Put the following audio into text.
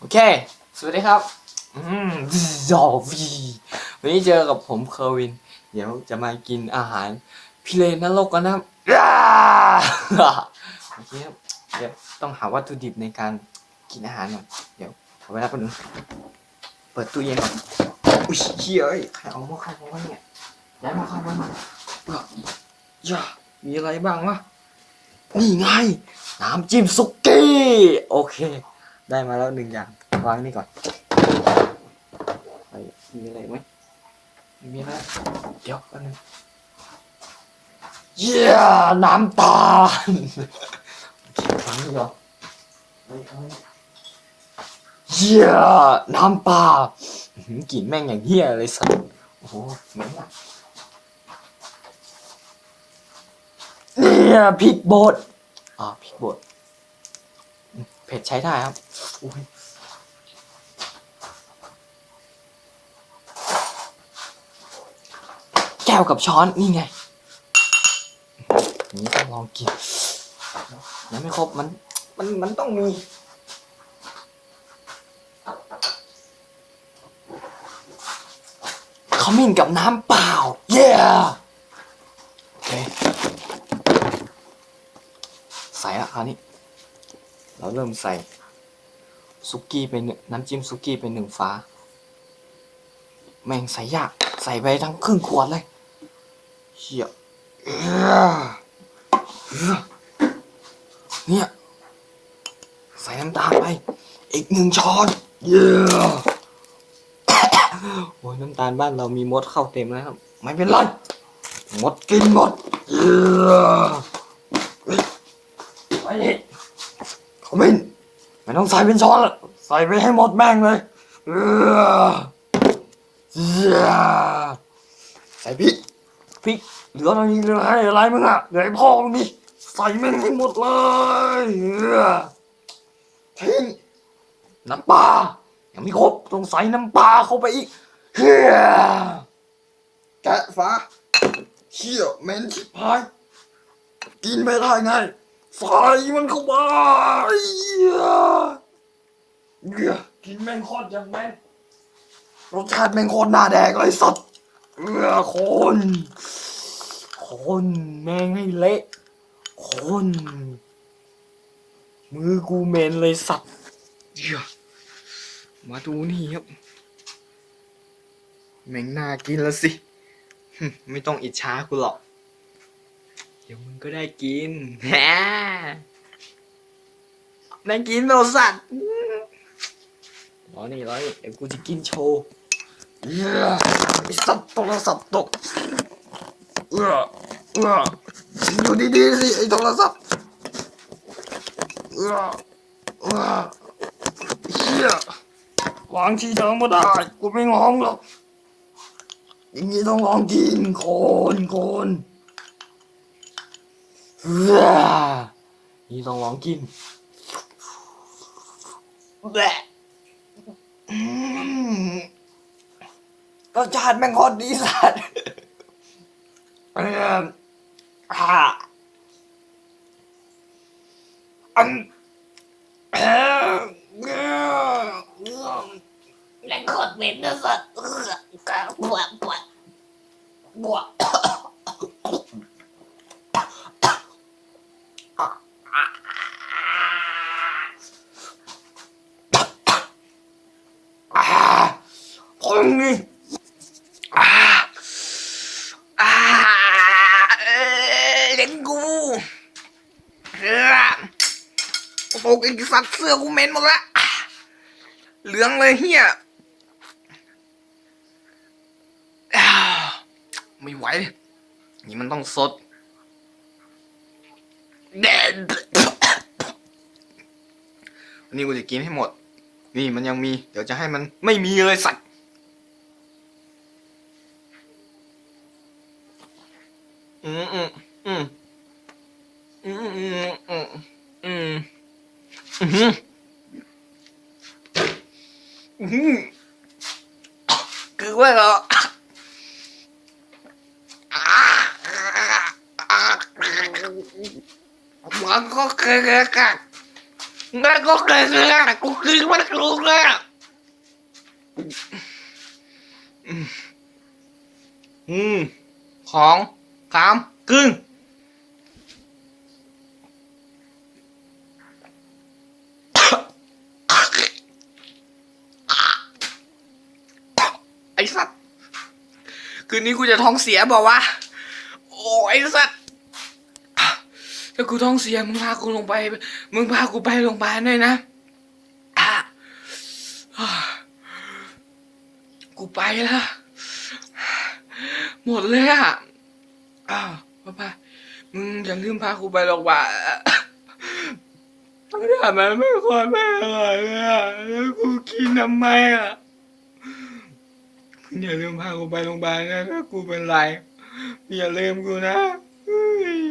โอเค สวัสดีครับ อืมจอวีวันนี้เจอกับผมเคอร์วิน เดี๋ยวจะมากินอาหารพิเรนรกกันนะครับโอเคครับเดี๋ยวต้องหาวัตถุดิบในการกินอาหารก่อนเดี๋ยวขอเวลาแป๊บนึงเปิดตู้เย็นก่อนอุ้ยเฮ้ยใครเอาหม้อข้าวมาวะเนี่ยย้ายหม้อข้าวมาหน่อยเปลือย่ามีอะไรบ้างวะนี่ไง น้ำจิ้มสุกี้ โอเค ได้มาแล้วหนึ่งอย่างวางนี่ก่อนมีอะไรไหมไม่มีแล้วเดี๋ยวแป๊บนึงเยี่ยน้ำตาลวางนี่ก่อนเยเอาไว้เยี่ยน้ำปลาหือกลิ่นแม่งอย่างเหี้ยเลยสัสโอ้โหเหม็นอะเนี่ยพริกบดอ่าพริกบด เผ็ดใช้ได้ครับแก้วกับช้อนนี่ไงนี่ต้องลองกินยังไม่ครบมันมันมันต้องมีขมิ้นกับน้ำเปล่า เย้โอเคใส่ละคราวนี้ เราเริ่มใส่ซุกี้ไปหนึ่งน้ำจิ้มซุกี้ไปหนึ่งฟ้า แม่งใส่ยาก ใส่ไปทั้งครึ่งขวดเลยเฮียเออเนี่ย ใส่น้ำตาลไป อีกหนึ่งช้อนเย้โอ้ยน้ำตาลบ้านเรามีมดเข้าเต็มแล้วครับ ไม่เป็นไร มดกินหมดเย้ไป นี่ขมิ้นไม่ต้องใส่เป็นช้อนละใส่ไปให้หมดแม่งเลยเออใส่พริกพริกเหลือตรงนี้เหลือให้อะไรมึงอะเหลือให้พ่อมึงดิใส่แม่งให้หมดเลยเหี้ยทิ้งน้ำปลายังไม่ครบต้องใส่น้ำปลาเข้าไปอีกเฮียแกะฝาเฮียเม็นชิบหายกินไม่ได้ไง ใส่มันเข้าไปเฮียเฮียกินแม่งโคตรยังแม่งรสชาติแม่งโคตรน่าแดกเลยสัตว์เออคนคนแม่งให้เละคนมือกูเมนเลยสัตว์เหี้ยมาดูนี่ครับ แม่งน่ากินแล้วสิ ไม่ต้องอิจฉากูหรอก ดี๋ยวมึงก็ได้กินแฮได้กินแล้วสัตว์รอนี่รอนี่เดี๋ยวกูจะกินโชว์เออไอ้สัตว์โทรศัพท์ตกเออเอออยู่ดีๆสิไอ้โทรศัพท์เออเออเฮียวางที่เดิมไม่ได้กูไม่งองหรอกอย่างนี้ต้องลองกินโคนโคนเออ นี่ต้องลองกินแบะอืมรสชาติแม่งโคตรดีสัสเอออ่าอันเออเออเออแรงโคตรเหม็นนะสัตว์เออกระบวกบวกบวก อ่าพอมึง นี่อาอาเอ้ยเล่นกูโอ้โหไอ้สัตว์เสื้อกูเหม็นหมดละเหลืองเลยเฮียไม่ไหว นี่มันต้องสดเด็ดวันนี้กูจะกินให้หมด นี่มันยังมี เดี๋ยวจะให้มันไม่มีเลยสัตว์ อืมอืมอืมอืมอืมอืมอืมอืมอืมคือว่าเหรอมันก็เคือกันงั้นก็เกินเลยกูคืนมันกูเลยอืมของ คำกึ่งไอ้สัตว์คืนนี้กูจะท้องเสียบอกว่า โอ้ไอ้สัตว์ถ้ากูท้องเสียมึงพากูลงไป มึงพากูไปโรงพยาบาลด้วยนะอะอะกูไปแล้วหมดเลยอะ อ้าวป้าป้ามึงอย่าลืมพากูไปโรงพยาบาลถ้ามันไม่ควรไม่อร่อยเลยอะแล้วกูกินทำไมอะมึงอย่าลืมพากูไปโรงพยาบาลนะถ้ากูเป็นไรอย่าลืมกูนะเฮ้ย